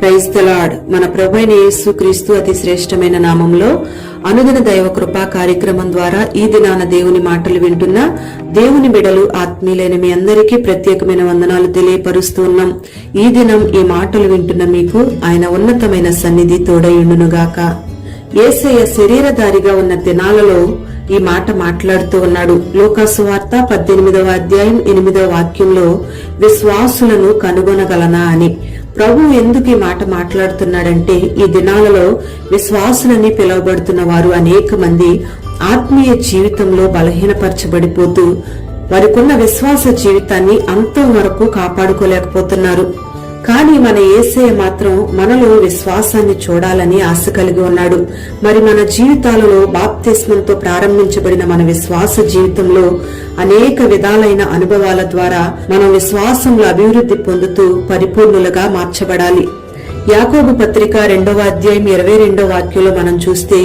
Praise తలాడ్ మన ప్రభైన యేసు క్రీస్తు అతి శ్రేష్టమైన నామంలో అనుదిన దైవ కృపా కార్యక్రమం ద్వారా ఈ దినాన దేవుని మాటలు వింటున్న దేవుని బిడలు ఆత్మీయులైన మీ అందరికీ ప్రత్యేకమైన వందనాలు తెలియపరుస్తూ ఉన్నాం. ఈ దినం ఈ మాటలు వింటున్న మీకు ఆయన ఉన్నతమైన సన్నిధి తోడయుండునుగాక. ఏసయ్య శరీరధారిగా ఉన్న దినాలలో ఈ మాట మాట్లాడుతూ ఉన్నాడు. లోకాసు వార్త పద్దెనిమిదవ అధ్యాయం ఎనిమిదవ వాక్యంలో విశ్వాసులను కనుగొనగలనా అని. ప్రభు ఎందుకు ఈ మాట మాట్లాడుతున్నాడంటే ఈ దినాలలో విశ్వాసులని పిలువబడుతున్న వారు అనేక మంది ఆత్మీయ జీవితంలో బలహీనపరచబడిపోతూ వారికున్న విశ్వాస జీవితాన్ని అంతం వరకు కాపాడుకోలేకపోతున్నారు. కానీ మన ఏసయ మాత్రం మనలో విశ్వాసాన్ని చూడాలని ఆశ కలిగి ఉన్నాడు. మరి మన జీవితాలలో బాప్తిస్మంతో ప్రారంభించబడిన మన విశ్వాస జీవితంలో అనేక విధాలైన అనుభవాల ద్వారా మనం విశ్వాసంలో అభివృద్ధి పొందుతూ పరిపూర్ణులుగా మార్చబడాలి. యాకోబు పత్రిక రెండవ అధ్యాయం ఇరవై రెండవ వాక్యంలో మనం చూస్తే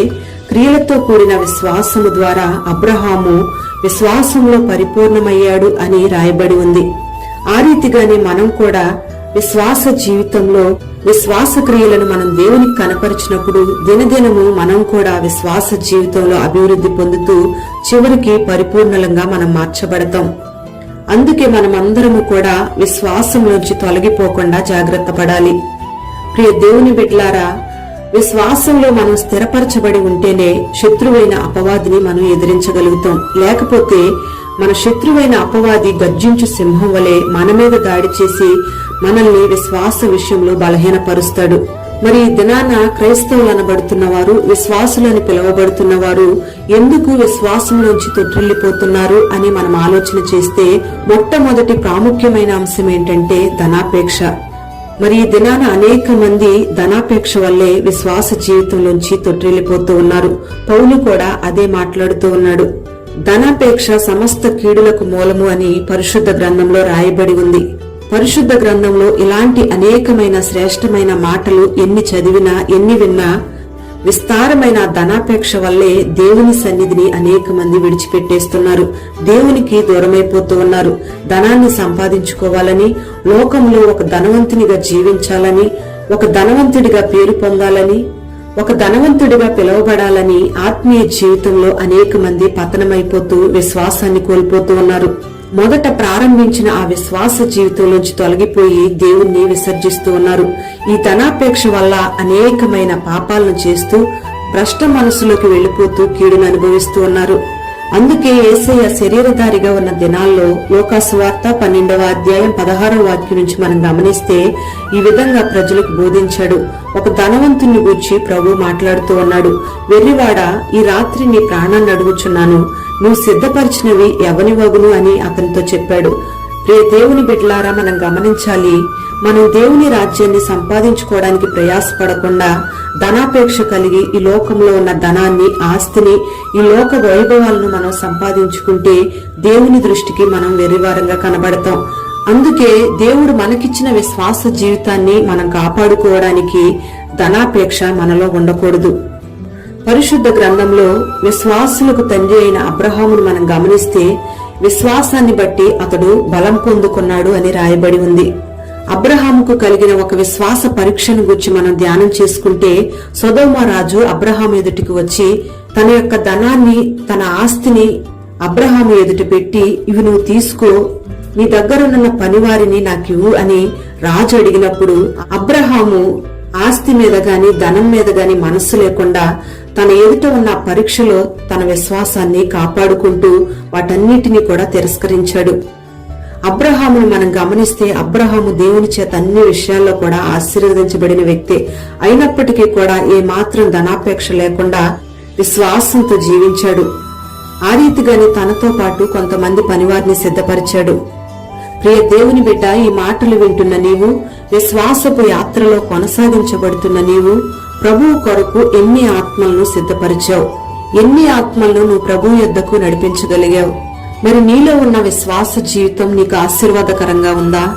క్రియలతో కూడిన విశ్వాసము ద్వారా అబ్రహాము విశ్వాసంలో పరిపూర్ణమయ్యాడు అని రాయబడి ఉంది. ఆ రీతిగానే మనం కూడా విశ్వాస జీవితంలో విశ్వాస క్రియలను మనం దేవునికి కనపరిచినప్పుడు దినదినము మనం కూడా విశ్వాస జీవితంలో అభివృద్ధి పొందుతూ చివరికి పరిపూర్ణలంగా మనం మార్చబడతాం. అందుకే మనం అందరము కూడా విశ్వాసంలోంచి తొలగిపోకుండా జాగ్రత్త పడాలి. ప్రియ దేవుని బిడ్లారా విశ్వాసంలో మనం స్థిరపరచబడి ఉంటేనే శత్రువైన అపవాదిని మనం ఎదిరించగలుగుతాం. లేకపోతే మన శత్రువైన అపవాది గర్జించు సింహం వలె మన మీద దాడి చేసి మనల్ని విశ్వాస విషయంలో బలహీనపరుస్తాడు. మరి దినాన క్రైస్తవులు అనబడుతున్న వారు విశ్వాసులని పిలువబడుతున్న వారు ఎందుకు విశ్వాసంలోంచి తొట్టిల్లిపోతున్నారు అని మనం ఆలోచన చేస్తే మొట్టమొదటి ప్రాముఖ్యమైన అంశం ఏంటంటే ధనాపేక్ష. మరి ఈ దినాన అనేక మంది ధనాపేక్ష వల్లే విశ్వాస జీవితంలోంచి తొట్టిల్లిపోతూ ఉన్నారు. పౌలు కూడా అదే మాట్లాడుతూ ఉన్నాడు. ధనాపేక్ష సమస్త కీడులకు మూలము అని పరిశుద్ధ గ్రంథంలో రాయబడి ఉంది. పరిశుద్ధ గ్రంథంలో ఇలాంటి అనేకమైన శ్రేష్టమైన మాటలు ఎన్ని చదివినా ఎన్ని విన్నా విస్తారమైన ధనాపేక్ష వల్లే దేవుని సన్నిధిని అనేక మంది విడిచిపెట్టేస్తున్నారు. దేవునికి దూరమైపోతూ ఉన్నారు. ధనాన్ని సంపాదించుకోవాలని లోకంలో ఒక ధనవంతునిగా జీవించాలని ఒక ధనవంతుడిగా పేరు పొందాలని ఒక ధనవంతుడిగా పిలువబడాలని ఆత్మీయ జీవితంలో అనేక మంది పతనమైపోతూ విశ్వాసాన్ని కోల్పోతూ ఉన్నారు. మొదట ప్రారంభించిన ఆ విశ్వాస జీవితంలోంచి తొలగిపోయి దేవుణ్ణి విసర్జిస్తూ ఉన్నారు. ఈ ధనాపేక్ష వల్ల అనేకమైన పాపాలను చేస్తూ భ్రష్ట మనసులోకి వెళ్ళిపోతూ కీడును అనుభవిస్తూ ఉన్నారు. అందుకే ఏసయ్య శరీరధారిగా ఉన్న దినాల్లో లోకాసువార్త పన్నెండవ అధ్యాయం పదహారవ వాక్యం నుంచి మనం గమనిస్తే ఈ విధంగా ప్రజలకు బోధించాడు. ఒక ధనవంతుని గూర్చి ప్రభు మాట్లాడుతూ ఉన్నాడు. వెర్రివాడ ఈ రాత్రి నీ ప్రాణాన్ని అడుగుచున్నాను. నువ్వు సిద్ధపరిచినవి ఎవని వగును అని అతనితో చెప్పాడు. ప్రియ దేవుని బిడ్లారా మనం గమనించాలి మనం దేవుని రాజ్యాన్ని సంపాదించుకోవడానికి ప్రయాసపడకుండా ధనాపేక్ష కలిగి ఈ లోకంలో ఉన్న ధనాన్ని ఆస్తిని ఈ లోక వైభవాలను మనం సంపాదించుకుంటే దేవుని దృష్టికి మనం వెర్రివారంగా కనబడతాం. అందుకే దేవుడు మనకిచ్చిన విశ్వాస జీవితాన్ని మనం కాపాడుకోవడానికి ధనాపేక్ష మనలో ఉండకూడదు. పరిశుద్ధ గ్రంథంలో విశ్వాసులకు తండ్రి అయిన అబ్రహామును మనం గమనిస్తే విశ్వాసాన్ని బట్టి అతడు బలం పొందుకున్నాడు అని రాయబడి ఉంది. అబ్రహాముకు కలిగిన ఒక విశ్వాస పరీక్షను గురించి మనం ధ్యానం చేసుకుంటే సొదోమ రాజు అబ్రహాం ఎదుటికి వచ్చి తన యొక్క ధనాన్ని తన ఆస్తిని అబ్రహాము ఎదుట పెట్టి ఇవి నువ్వు తీసుకో నీ దగ్గరున్న పనివారిని నాకివ్వు అని రాజు అడిగినప్పుడు అబ్రహాము ఆస్తి మీద గాని ధనం మీద గాని మనస్సు లేకుండా తన ఎదుట ఉన్న పరీక్షలో తన విశ్వాసాన్ని కాపాడుకుంటూ వాటన్నిటిని కూడా తిరస్కరించాడు. అబ్రహామును మనం గమనిస్తే అబ్రహాము దేవుని చేత అన్ని విషయాల్లో కూడా ఆశీర్వదించబడిన వ్యక్తి. అయినప్పటికీ కూడా ఏ మాత్రం ధనాపేక్ష లేకుండా విశ్వాసంతో జీవించాడు. ఆ రీతిగానే తనతో పాటు కొంతమంది పనివారిని సిద్ధపరిచాడు. ప్రియ దేవుని బిడ్డ ఈ మాటలు వింటున్న నీవు విశ్వాసపు యాత్రలో కొనసాగించబడుతున్న నీవు ప్రభువు కొరకు ఎన్ని ఆత్మలను సిద్ధపరిచావు? ఎన్ని ఆత్మలను నువ్వు ప్రభు యొద్దకు నడిపించగలిగావు? మరి నీలో ఉన్న విశ్వాస జీవితం నీకు ఆశీర్వాదకరంగా ఉందా?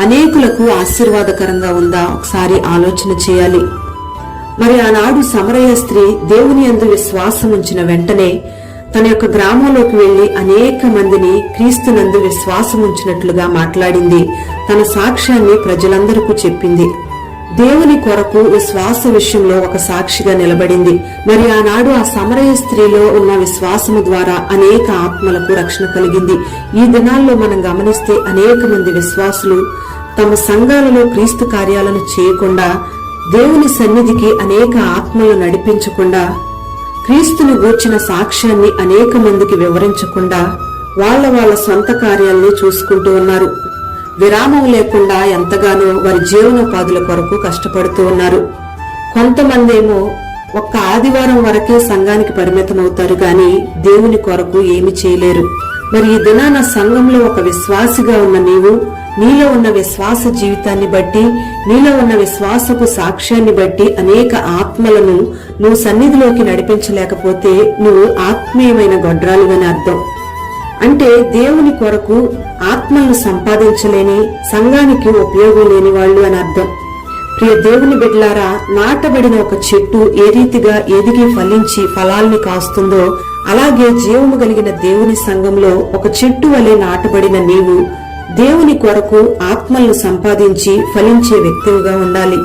అనేకులకు ఆశీర్వాదకరంగా ఉందా? ఒకసారి ఆలోచన చేయాలి. మరి ఆనాడు సమరయ స్త్రీ దేవుని యందు విశ్వాసం ఉంచిన వెంటనే తన యొక్క గ్రామంలోకి వెళ్ళి అనేక మందిని క్రీస్తునందు విశ్వాసం ఉంచినట్లుగా మాట్లాడింది. తన సాక్ష్యాన్ని ప్రజలందరికీ చెప్పింది. దేవుని కొరకు విశ్వాస విషయంలో ఒక సాక్షిగా నిలబడింది. మరి ఆనాడు ఆ సమరయ స్త్రీలో ఉన్న విశ్వాసము ద్వారా అనేక ఆత్మలకు రక్షణ కలిగింది. ఈ దినాల్లో మనం గమనిస్తే అనేక మంది విశ్వాసులు తమ సంఘాలలో క్రీస్తు కార్యాలను చేయకుండా దేవుని సన్నిధికి అనేక ఆత్మలు నడిపించకుండా క్రీస్తుని గూర్చిన సాక్ష్యాన్ని అనేక మందికి వివరించకుండా వాళ్ళ వాళ్ళ సొంత కార్యాల్ని చూసుకుంటూ ఉన్నారు. విరామం లేకుండా ఎంతగానో వారి జీవనోపాధుల కొరకు కష్టపడుతూ ఉన్నారు. కొంతమంది ఏమో ఒక్క ఆదివారం వరకే సంఘానికి పరిమితం అవుతారు గాని దేవుని కొరకు ఏమి చేయలేరు. మరి ఈ దినాన సంఘంలో ఒక విశ్వాసిగా ఉన్న నీవు నీలో ఉన్న విశ్వాస జీవితాన్ని బట్టి నీలో ఉన్న విశ్వాసపు సాక్ష్యాన్ని బట్టి అనేక ఆత్మలను నువ్వు సన్నిధిలోకి నడిపించలేకపోతే నువ్వు ఆత్మీయమైన గొడ్రాలుగానే అర్థం. అంటే దేవుని కొరకు ఆత్మలను సంపాదించలేని సంఘానికి ఉపయోగం లేని వాళ్ళు అని అర్థం. ప్రియ దేవుని బిడ్డలారా నాటబడిన ఒక చెట్టు ఏ రీతిగా ఎదిగి ఫలించి ఫలాల్ని కాస్తుందో అలాగే జీవము కలిగిన దేవుని సంఘంలో ఒక చెట్టు వలె నాటబడిన నీవు దేవుని కొరకు ఆత్మలను సంపాదించి ఫలించే వ్యక్తివిగా ఉండాలి.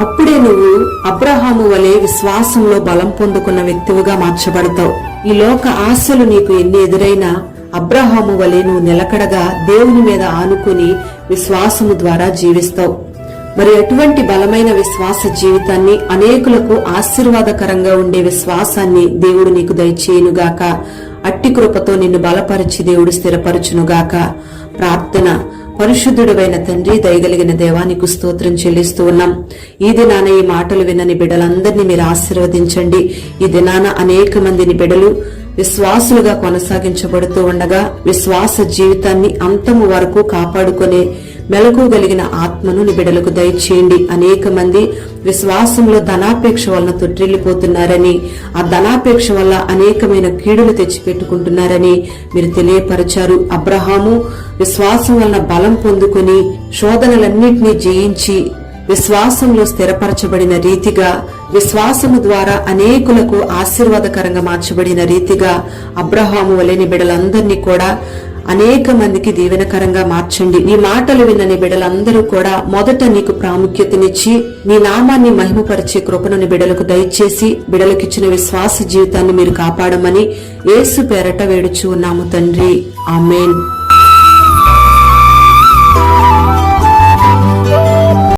అప్పుడే నువ్వు అబ్రహాము వలె విశ్వాసంలో బలం పొందుకున్న వ్యక్తివిగా మార్చబడతావు. ఈ లోక ఆశలు నీకు ఎన్ని ఎదురైనా అబ్రహాము వలె నువ్వు నిలకడగా దేవుని మీద ఆనుకుని విశ్వాసము ద్వారా జీవిస్తావు. మరి అటువంటి బలమైన విశ్వాస జీవితాన్ని అనేకులకు ఆశీర్వాదకరంగా ఉండే విశ్వాసాన్ని దేవుడు నీకు దయచేయునుగాక. అట్టి కృపతో నిన్ను బలపరిచి దేవుడు స్థిరపరచునుగాక. ప్రార్థన. పరిశుద్ధుడైన తండ్రి దయగలిగిన దేవానికి స్తోత్రం చెల్లిస్తూ ఉన్నాం. ఈ దినాన ఈ మాటలు వినని బిడ్డలందరినీ మీరు ఆశీర్వదించండి. ఈ దినాన అనేక మందిని బిడ్డలు విశ్వాసులుగా కొనసాగించబడుతూ ఉండగా విశ్వాస జీవితాన్ని అంతము వరకు కాపాడుకునే మెలకుగలిగిన ఆత్మను బిడలకు దయచేయండి. అనేక మంది విశ్వాసంలో ధనాపేక్ష వలన తొట్టిల్లిపోతున్నారని ఆ ధనాపేక్ష వల్ల అనేకమైన కీడులు తెచ్చిపెట్టుకుంటున్నారని మీరు తెలియపరిచారు. అబ్రహాము విశ్వాసం వలన బలం పొందుకుని శోధనలన్నింటినీ జయించి విశ్వాసంలో స్థిరపరచబడిన రీతిగా విశ్వాసము ద్వారా అనేకులకు ఆశీర్వాదకరంగా మార్చబడిన రీతిగా అబ్రహాము వలెని బిడలందరినీ కూడా అనేక మందికి దీవెనకరంగా మార్చండి. నీ మాటలు విన్న నీ బిడలందరూ కూడా మొదట నీకు ప్రాముఖ్యతనిచ్చి నీ నామాన్ని మహిమపరిచే కృపను నీ బిడలకు దయచేసి బిడలకిచ్చిన విశ్వాస జీవితాన్ని మీరు కాపాడమని ఏసు పేరట వేడుచు ఉన్నాము తండ్రి. ఆమెన్.